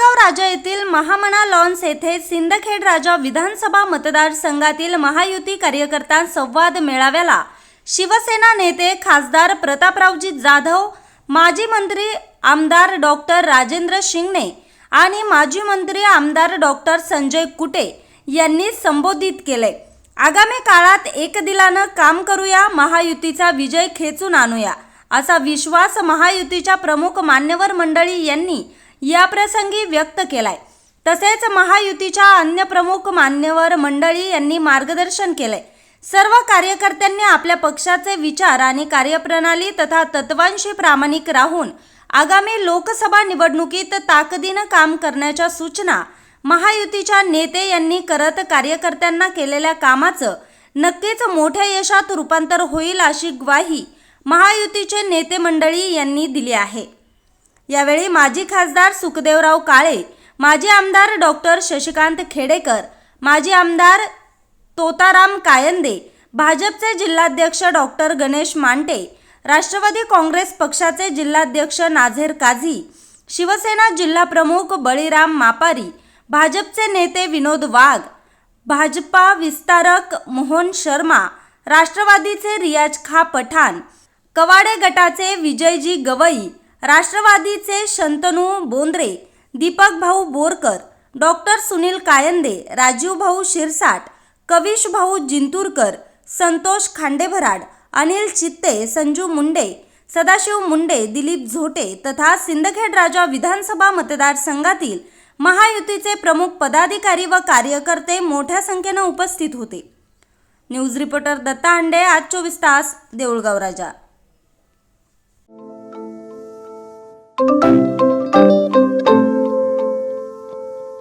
राजा येथील महामना लॉन्स येथे सिंदखेड राजा विधानसभा मतदारसंघातील महायुती कार्यकर्ता संवाद मेळाव्याला शिवसेना नेते खासदार प्रतापरावजी जाधव माजी मंत्री आमदार डॉक्टर राजेंद्र शिंगणे आणि माजी मंत्री आमदार डॉक्टर संजय कुटे यांनी संबोधित केले. आगामी काळात एकदिलानं काम करूया महायुतीचा विजय खेचून आणूया असा विश्वास महायुतीच्या प्रमुख मान्यवर मंडळी यांनी याप्रसंगी व्यक्त केलाय. तसेच महायुतीच्या अन्य प्रमुख मान्यवर मंडळी यांनी मार्गदर्शन केलंय. सर्व कार्यकर्त्यांनी आपल्या पक्षाचे विचार आणि कार्यप्रणाली तथा तत्वांशी प्रामाणिक राहून आगामी लोकसभा निवडणुकीत ताकदीनं काम करण्याच्या सूचना महायुतीच्या नेते यांनी करत कार्यकर्त्यांना केलेल्या कामाचं नक्कीच मोठ्या यशात रूपांतर होईल अशी ग्वाही महायुतीचे नेते मंडळी यांनी दिली आहे. यावेळी माजी खासदार सुखदेवराव काळे माजी आमदार डॉक्टर शशिकांत खेडेकर माजी आमदार तोताराम कायंदे भाजपचे जिल्हाध्यक्ष डॉक्टर गणेश मांटे राष्ट्रवादी काँग्रेस पक्षाचे जिल्हाध्यक्ष नाझेर काझी शिवसेना जिल्हाप्रमुख बळीराम मापारी भाजपचे नेते विनोद वाघ भाजपा विस्तारक मोहन शर्मा राष्ट्रवादीचे रियाज खा पठाण कवाडे गटाचे विजयजी गवई राष्ट्रवादीचे शंतनू बोंद्रे दीपक भाऊ बोरकर डॉक्टर सुनील कायंदे राजीव भाऊ शिरसाट कविश भाऊ जिंतूरकर संतोष खांडेभराड अनिल चित्ते संजू मुंडे सदाशिव मुंडे दिलीप झोटे तथा सिंदखेड राजा विधानसभा मतदारसंघातील महायुतीचे प्रमुख पदाधिकारी व कार्यकर्ते मोठ्या संख्येनं उपस्थित होते. न्यूज रिपोर्टर दत्ता अंडे आज चोवीस तास देऊळगाव राजा.